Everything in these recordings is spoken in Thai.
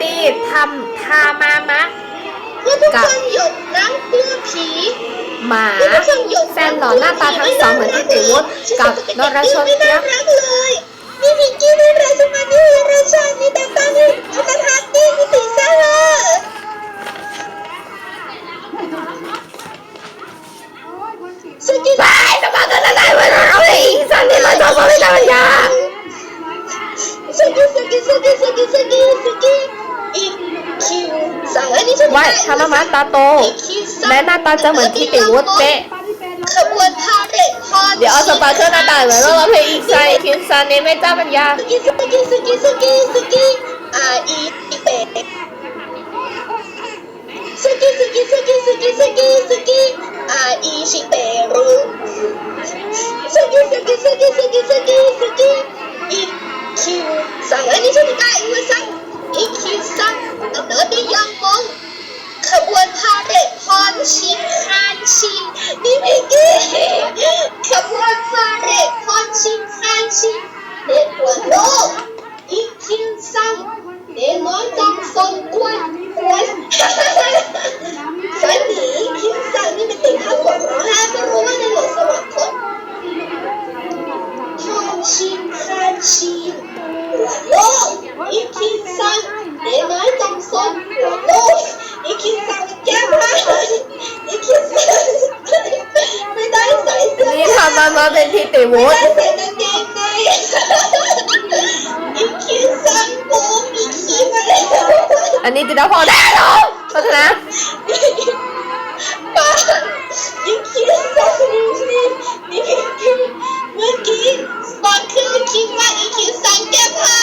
ตี้ทำทามามะเพื่อทุกคนหยุดรังกลัวผีหมาเพื่อทุกคนหยุดแฟนหล่อหน้าตาทั้งสองเหมือนที่ติวุฒิกับนรชนไม่เปียน่ากรักเลยนี่พิงกี้นี่ราชมานี่ราชานี่ตาตานี่อัตทัศน์นี่นี่ติซ่าสามามะตาโตแม้หน้าตาจะเหมือนที่ติวุฒิเป๊ะขบวนพาเหรดฮอนเดี๋ยวเอาสปาร์เคิลหน้าตาเหมือนเราเพลงอีกไซคินซันนี่ไม่เจ้าปัญญาสกิสกิสกิสกิสกิอาอีอีเปสกิสกิสกิสกิสกิสกิอาอีชิเปรุสกิสกิสกิสกิสกิสกิอีคิวสั่งอันนี้ฉันได้อีกสั่งอีคิวสั่งอันนั้นได้ยังมองขบวน พาเด็กพอนชินคานชินนี่พิงกี้ขบวนพาเด็กพอนชินคานชินเด็กหัวโลก เป็นที่ติวุไม่ฒิได้ใส่กางเกงในอีคิวสั่งกูอีคิวอะไรอันนี้ติดพอได้หรอเพราะฉะนั้นป้าอีคิวสั่งนี่นี่เมื่อกี้สปาร์คือคิดว่าอีคิวสั่งแก้ผ้า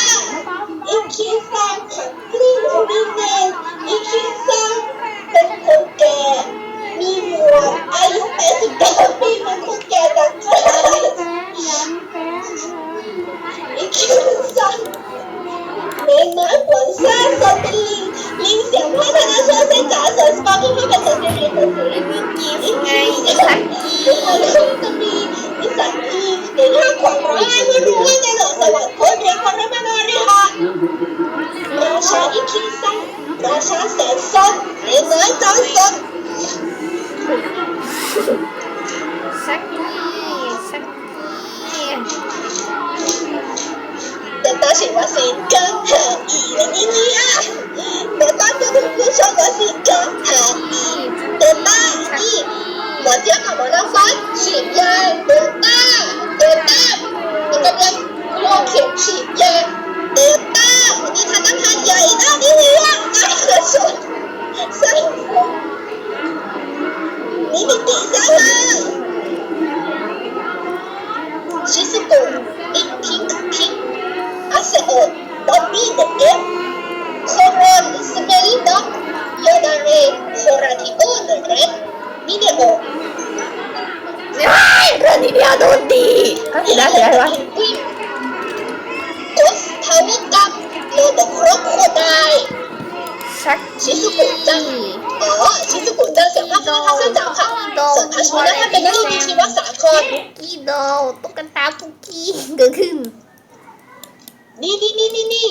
อีคิวสั่งขับกลิ้งรีเนน ราชาแสนสนหรือไม้ตอนสนสักทีสักทีเดี๋ถ้อฉีดวัคซีนกันเถอะอีแล้วนี่เนี่ดี๋ยวต้งจะถึงผู้ชวันเจ้อมอเจี๊ฉัน้องฟ้าฉีดยาเแต้ถ้องกำลัด มิมิติซาซาชิซุกุบิ๊กพิงค์พิงค์อาเซโอบอบบี้เดอะเอฟโครอนสเมลด็อกโยดาเรโคราดิโอเดเรมิเนโอไม่เรื่นี้ยวโดีก็ได้แล้ววะ กชิซุกุจังอ๋อชิซุกุจังเสียงภาคคณะทัศน์จังค่ะส่วนพัชมินะท่านเป็นนักเรียนชีวสาครกี้โดตุ๊กตาคุกกี้เกิดขึ้น นี่นี่นี่นี่นี่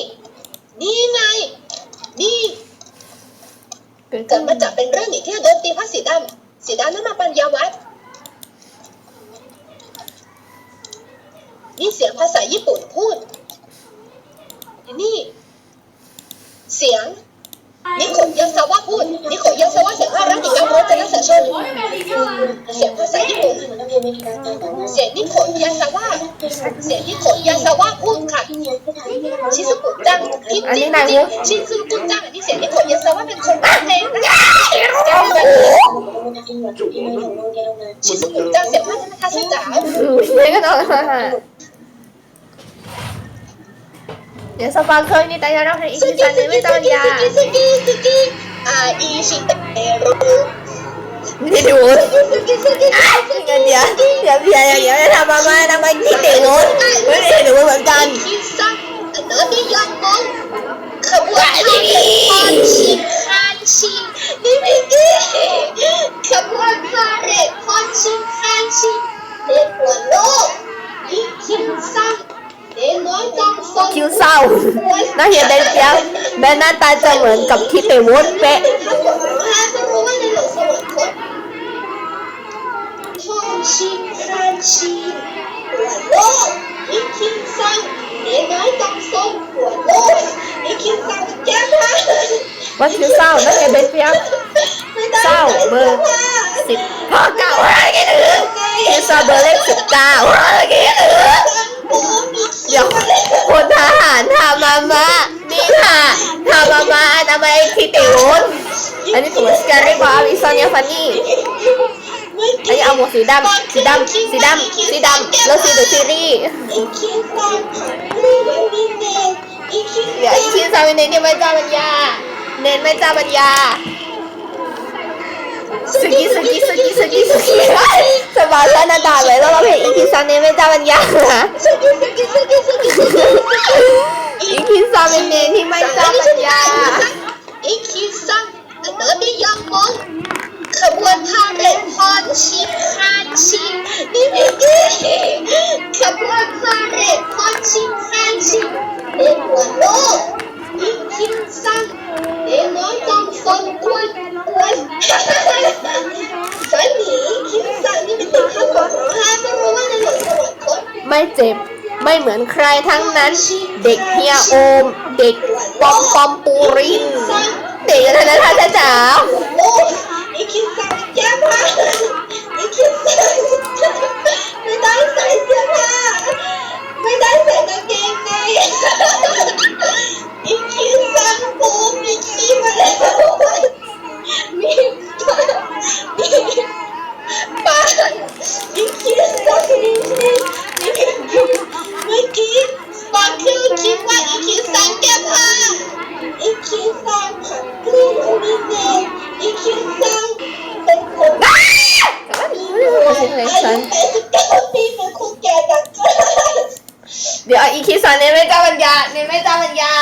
นี่ไงนี่เกิดมาจากเป็นเรื่องหนีที่โดนตีพระสีดำสีดำนั้นมาปัญญาวัฒน์นี่เสียงภาษาญี่ปุ่นพูด นี่ เสียง เสชนเสียงภาษาญี่ปุ่นเสียงนิโคยาซาวะเสียงนิโคยาซาวะพูดค่ะชิซุกุจังพิมพ์จริงชิซุกุจังนี่เสียงนิโคยาซาวะเป็นคนร้องเพลงนะชิซุกุจังเสียงว่าจะมาทาสิจ๋าไม่ก็ต้องเดี๋ยวสปาร์เคิลนี่ตายแล้วให้อีกสทีกิสันนี่กิไม่ต้องยาสกิสกิสกิอาอีชิเตรุ ไม่ดูสกิสกิสกิเงินเดี๋ยวเดี๋ยวเดี๋ยวเดี๋ยวจะทำมาไม่ทำไมที่ติวุฒิไม่ได้ดูเหมือนกันคิดซักแต่เนื้อไม่ยอ ชีหัวโลกอีคินซังเอ๋น้อยจำทรงหัวโลกอีคินซังแก้ผ้าว่าคิวเศร้าน้าเฮียเบสเฟียมเศร้าเบอร์สิบพ่อเก่าอะไรกันหรือคิวเศร้าเบอร์เลขสิบเก้าอะไรกันหรือเดี๋ยวคนทหารทำมามานี่ค่ะทำมามาทำไมที่เตวุฒอันนี้ผมสแกนด้ป่ะวิซอนยาฟันนี่ อันนี้เอาหมวกสีดำสีดำสีดำสีดำแล้วสีเดอะซีรีส์อีคินซังไม่รู้นี่เองอีคินเดี๋ยวอีกทีซาเป็นเนนที่ไม่จ้าปัญญา เนนไม่จ้าปัญญาสกีสกีสกีสกีสกีสบายแล้วนาดาเลยแล้วเราเพลงอีกทีซาเนนไม่จ้าปัญญาสกิสกิสกิสกิสกิอีกทีซาเป็นเนนที่ไม่จ้าปัญญาอีคินซังเดินไม่ยอมมอง ขบวนพาเหรดพรชิงคานชิงนี่นี่ขบวนพาเหรดพรชิงคานชิงเด็กหัวโลกอีคินซังเด็กน้อยจอมซนกวนกวนฝันหนีคินซังนี่เป็นเด็กข้าวของข้าไม่รู้ว่าในหลวงสวรรคตไม่เจ็บไม่เหมือนใครทั้งนั้น เด็กเฮียโอม เด็กปอมปอมปูรินเด็กอะไรนะท่านจ๋า เดี๋ยวอีคิสันเนี่ยไม่จ้าปัญญาเนี่ยไม่จ้าปัญญา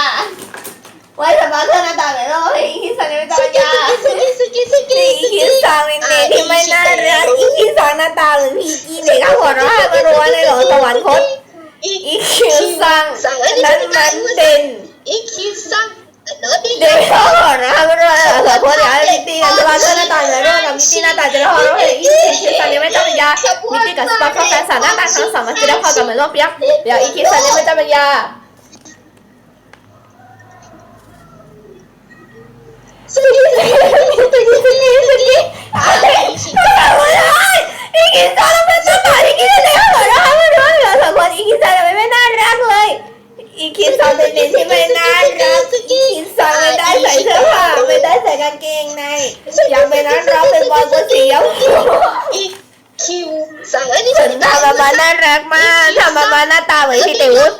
ไว้สบายเพื่อนหน้าตาแบบเราอีคิสันเนี่ยไม่จ้าปัญญาสกิสกิสกิอีคิสังเนเด็กที่ไม่น่ารักอีคิสังหน้าตาเหมือนพีจีเด็กข้าหัวเราะมารู้ว่าในหลงสวรรคตอีคิสังนั้นมันเป็นอีคิวซังเนอร์ดีเด็กข้าหัวเราะ มิตี้กันสบายเพื่อนหน้าตาแบบเรากับมิตี้หน้าตาจะได้พอเราเห็นอีคิสังเนี่ยไม่จ้าปัญญามิตี้กับสปาร์ค หน้าตาเหมือนพี่เต๋วุฒ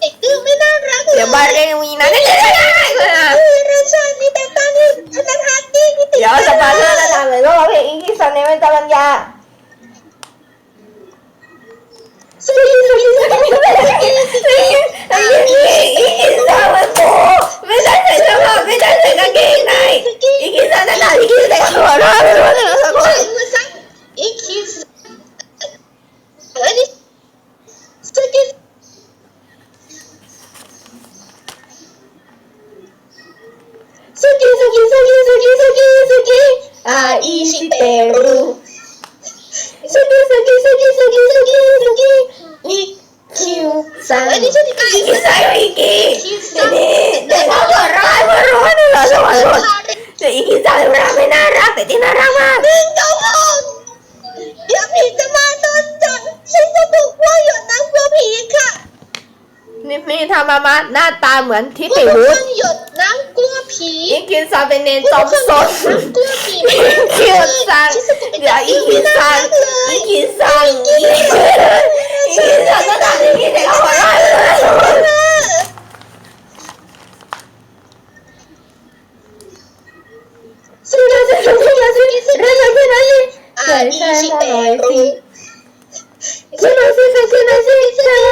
เด็กดื้อไม่น่ารักเลยเดี๋ยวบ้านเรียนวีนะได้ได้ได้เลยอะเออราชานี่แต่ตานี่พนักงานนี่นี่ติเดี๋ยวสปาเตอร์จะทำเลยต้องร้องเพลงอีกิซ่าเนี่ยไม่จำปัญญาสกิสกิสกิสกิสกิไอ้ยี่อีกิซ่ามันโตไม่ได้ใส่เสื้อผ้าไม่ได้ใส่กางเกงในอีกิซ่าหน้าตาอีกิซ่าหัวเราะไม่รู้เลยสักคน มือซ้ายอีคิวอันนี้สกิสกิสกิสกิสกิสกิสกิ อาอีชิเตรุสกิสกิสกิสกิสกิสกิอีคิวซังอันนี้ฉันอีกิซ่าอีกินี่เด็กเขาหัวเราะไม่รู้เลยสักคนแต่อีกิซ่าเราไม่น่ารักแต่ที่น่ารักมากหนึ่งเก้าหกเดี๋ยวผีจะมาโดนจับฉันจะบุกว่าหยดน้ำกลัวผีค่ะ นี่นี่ทำมามาหน้าตาเหมือนที่พวติกวุฒคุณหยดน้ำกลัวผีอีกิซ่าเป็นเนนจอมสนน้ำกลัวผีคิวซังเดี๋ยวอีกิซังอีกิซังอีกิซังก็ตามอีกิเด็กหัวเราะเลยสุดยอดสุดยอดสุดยอดสุดยอดสุดยอดสุดยอดอ่าอีชิเตรุสุดยอดสุดยอดสุดยอดสุดยอดสุดยอดสุดยอดอี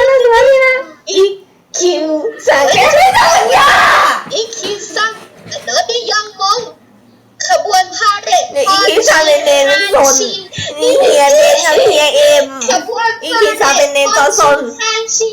คิวซังแกไม่ต้องยาอีคิวซังเนิร์ดยังมองขบวนพาเหรดเนี่ยอีกิซังเป็นเนนสนนี่เฮียเนนกับเฮียเอ็มขบวนอีกิซังเป็นเนนตัวสนแฟนชิ